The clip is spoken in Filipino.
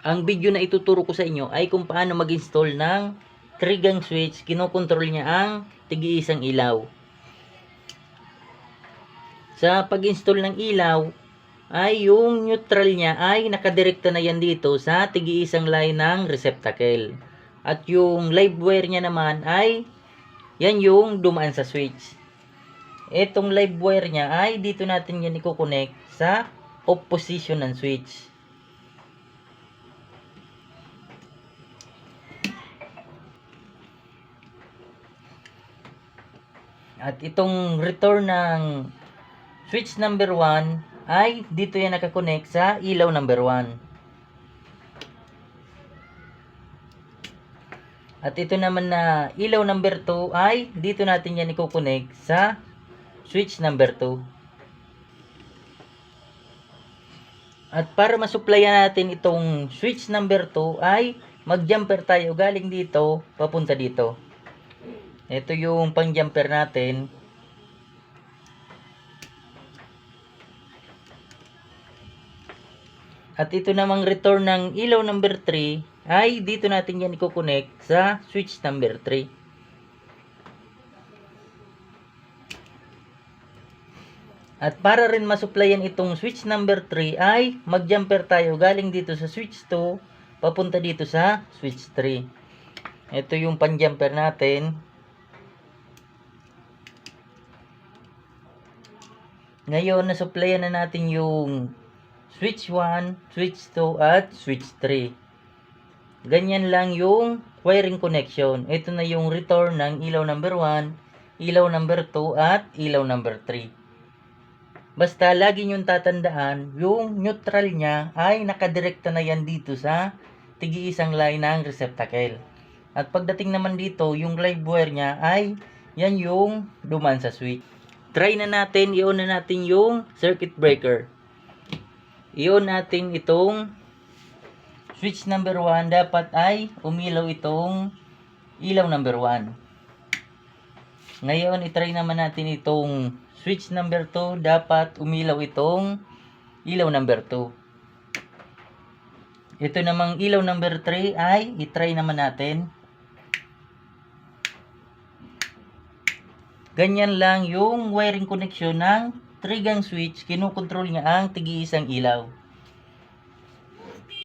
ang video na ituturo ko sa inyo ay kung paano mag-install ng trigang switch. Kinokontrol niya ang tigi-isang ilaw. Sa pag-install ng ilaw, ay yung neutral niya ay nakadirekta na yan dito sa tigi-isang line ng receptacle. At yung live wire niya naman ay yan yung dumaan sa switch. Etong live wire niya ay dito natin yan i-connect sa off position ng switch. At itong return ng switch number 1 ay dito yan nakakonect sa ilaw number 1. At ito naman na ilaw number 2 ay dito natin yan i-connect sa switch number 2. At para masupplyan natin itong switch number 2 ay mag-jumper tayo galing dito papunta dito. Ito yung pang-jumper natin. At ito namang return ng ilaw number 3 ay dito natin yan i-connect sa switch number 3. At para rin masuplayan itong switch number 3 ay mag-jumper tayo galing dito sa switch 2 papunta dito sa switch 3. Ito yung pan-jumper natin. Ngayon, nasupplyan na natin yung switch 1, switch 2, at switch 3. Ganyan lang yung wiring connection. Ito na yung return ng ilaw number 1, ilaw number 2, at ilaw number 3. Basta lagi nyong tatandaan, yung neutral niya ay nakadirekta na yan dito sa tigi-isang line ng receptacle. At pagdating naman dito, yung live wire niya ay yan yung duman sa switch. Try na natin, i-on na natin yung circuit breaker. I-on natin itong switch number 1. Dapat ay umilaw itong ilaw number 1. Ngayon, itry naman natin itong switch number 2. Dapat umilaw itong ilaw number 2. Ito namang ilaw number 3 ay itry naman natin. Ganyan lang yung wiring connection ng trigang switch. Kinukontrol niya ang tigi-isang ilaw.